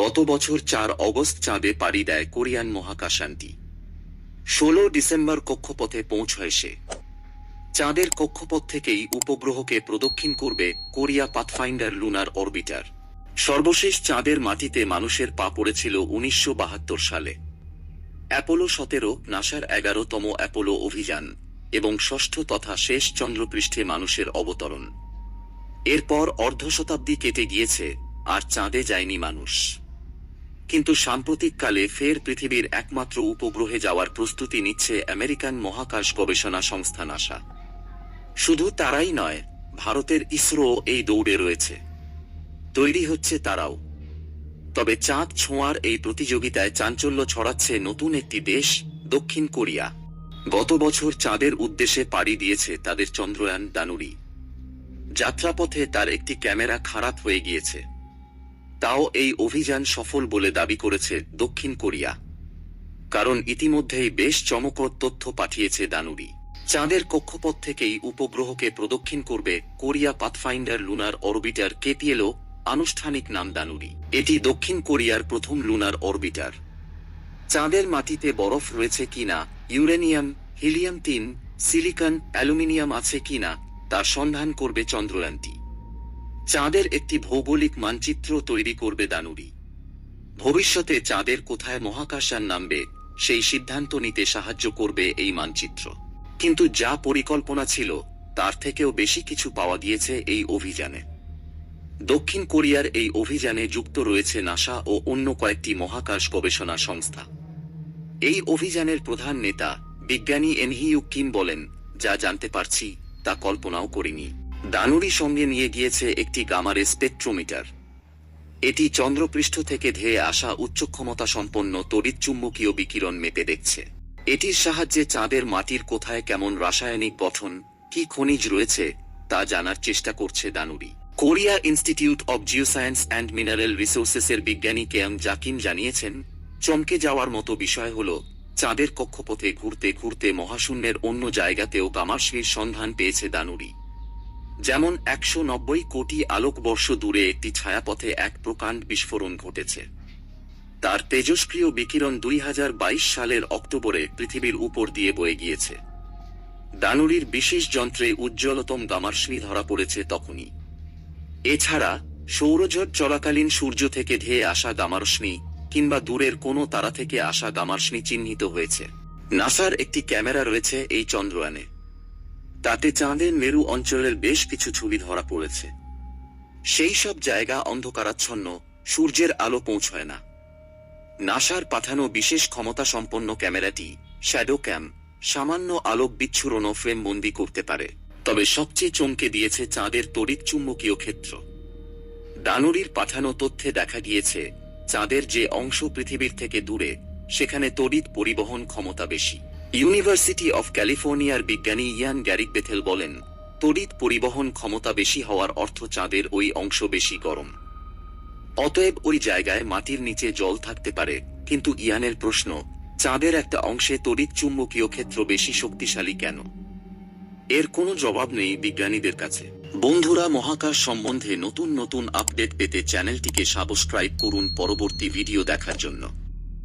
গত বছর চার অগস্ট চাঁদে পাড়ি দেয় কোরিয়ান মহাকাশান্তি। ষোলো ডিসেম্বর কক্ষপথে পৌঁছয় সে। চাঁদের কক্ষপথ থেকেই উপগ্রহকে প্রদক্ষিণ করবে কোরিয়া পাথফাইন্ডার লুনার অরবিটার। সর্বশেষ চাঁদের মাটিতে মানুষের পা পড়েছিল উনিশশো বাহাত্তর সালে। অ্যাপোলো সতেরো, নাসার এগারোতম অ্যাপোলো অভিযান এবং ষষ্ঠ তথা শেষ চন্দ্রপৃষ্ঠে মানুষের অবতরণ। এরপর অর্ধশতাব্দী কেটে গিয়েছে আর চাঁদে যায়নি মানুষ। কিন্তু সাম্প্রতিককালে ফের পৃথিবীর একমাত্র উপগ্রহে যাওয়ার প্রস্তুতি নিচ্ছে আমেরিকান মহাকাশ গবেষণা সংস্থা নাসা। শুধু তারাই নয়, ভারতের ইসরো এই দৌড়ে রয়েছে। তৈরি হচ্ছে তারাও। তবে চাঁদ ছোঁয়ার এই প্রতিযোগিতায় চাঞ্চল্য ছড়াচ্ছে নতুন একটি দেশ, দক্ষিণ কোরিয়া। গত বছর চাঁদের উদ্দেশ্যে পাড়ি দিয়েছে তাদের চন্দ্রয়ান দানুরি যাত্রাপথে তার একটি ক্যামেরা খারাপ হয়ে গিয়েছে। তাও এই অভিযান সফল বলে দাবি করেছে দক্ষিণ কোরিয়া। কারণ ইতিমধ্যেই বেশ চমকপ্রদ তথ্য পাঠিয়েছে দানুরি। চাঁদের কক্ষপথ থেকেই উপগ্রহকে প্রদক্ষিণ করবে Korea pathfinder lunar orbiter KPLO আনুষ্ঠানিক নাম দানুরি। এটি দক্ষিণ কোরিয়ার প্রথম লুনার অরবিটার। চাঁদের মাটিতে বরফ রয়েছে কিনা, ইউরেনিয়াম, হিলিয়াম তিন, সিলিকন, অ্যালুমিনিয়াম আছে কিনা, তার সন্ধান করবে চন্দ্রয়ানটি। চাঁদের একটি ভৌগোলিক মানচিত্র তৈরি করবে দানুরি ভবিষ্যতে চাঁদের কোথায় মহাকাশযান নামবে, সেই সিদ্ধান্ত নিতে সাহায্য করবে এই মানচিত্র। কিন্তু যা পরিকল্পনা ছিল, তার থেকেও বেশি কিছু পাওয়া গিয়েছে এই অভিযানে। দক্ষিণ কোরিয়ার এই অভিযানে যুক্ত রয়েছে নাসা ও অন্য কয়েকটি মহাকাশ গবেষণা সংস্থা। এই অভিযানের প্রধান নেতা বিজ্ঞানী এনহিউ কিম বলেন, যা জানতে পারছি, তা কল্পনাও করিনি। দানুরি সঙ্গে নিয়ে গিয়েছে একটি গামারে স্পেকট্রোমিটার। এটি চন্দ্রপৃষ্ঠ থেকে ধেয়ে আসা উচ্চ ক্ষমতা সম্পন্ন তড়িৎচুম্বকীয় বিকিরণ মেপে দেখছে। এটির সাহায্যে চাঁদের মাটির কোথায় কেমন রাসায়নিক গঠন, কি খনিজ রয়েছে, তা জানার চেষ্টা করছে Danuri Korea Institute of Geoscience and Mineral রিসোর্সেসের বিজ্ঞানী কেয়াং জাকিম জানিয়েছেন, চমকে যাওয়ার মতো বিষয় হল, চাঁদের কক্ষপথে ঘুরতে ঘুরতে মহাশূন্যের অন্য জায়গাতেও কামারশির সন্ধান পেয়েছে দানুরি যেমন একশো নব্বই কোটি আলোকবর্ষ দূরে একটি ছায়াপথে এক প্রকাণ্ড বিস্ফোরণ ঘটেছে। তার তেজস্ক্রিয় বিকিরণ দুই হাজার বাইশ সালের অক্টোবরে পৃথিবীর উপর দিয়ে বয়ে গিয়েছে। দানুরির বিশেষ যন্ত্রে উজ্জ্বলতম গামারশ্মি ধরা পড়েছে তখনই। এছাড়া সৌরজট চলাকালীন সূর্য থেকে ধেয়ে আসা গামারশ্মি কিংবা দূরের কোনো তারা থেকে আসা গামারশ্মি চিহ্নিত হয়েছে। নাসার একটি ক্যামেরা রয়েছে এই চন্দ্রয়ানে। তাতে চাঁদের মেরু অঞ্চলের বেশ কিছু ছবি ধরা পড়েছে। সেই সব জায়গা অন্ধকারাচ্ছন্ন, সূর্যের আলো পৌঁছয় না। নাসার পাঠানো বিশেষ ক্ষমতা সম্পন্ন ক্যামেরাটি শ্যাডো ক্যাম সামান্য আলোক ফ্রেম বন্দি করতে পারে। তবে সবচেয়ে চমকে দিয়েছে চাঁদের তড়িৎ চুম্বকীয় ক্ষেত্র। দানুরির পাঠানো তথ্যে দেখা গিয়েছে, চাঁদের যে অংশ পৃথিবীর থেকে দূরে, সেখানে তড়িৎ পরিবহন ক্ষমতা বেশি। ইউনিভার্সিটি অফ ক্যালিফোর্নিয়ার বিজ্ঞানী ইয়ান গ্যারিক বেথেল বলেন, তড়িৎ পরিবহন ক্ষমতা বেশি হওয়ার অর্থ চাঁদের ওই অংশ বেশি গরম। অতএব ওই জায়গায় মাটির নিচে জল থাকতে পারে, কিন্তু ইয়ানের প্রশ্ন, চাঁদের একটা অংশে তড়িৎ চুম্বকীয় ক্ষেত্র বেশি শক্তিশালী কেন? এর কোনো জবাব নেই বিজ্ঞানীদের কাছে। বন্ধুরা, মহাকাশ সম্বন্ধে নতুন নতুন আপডেট পেতে চ্যানেলটিকে সাবস্ক্রাইব করুন পরবর্তী ভিডিও দেখার জন্য।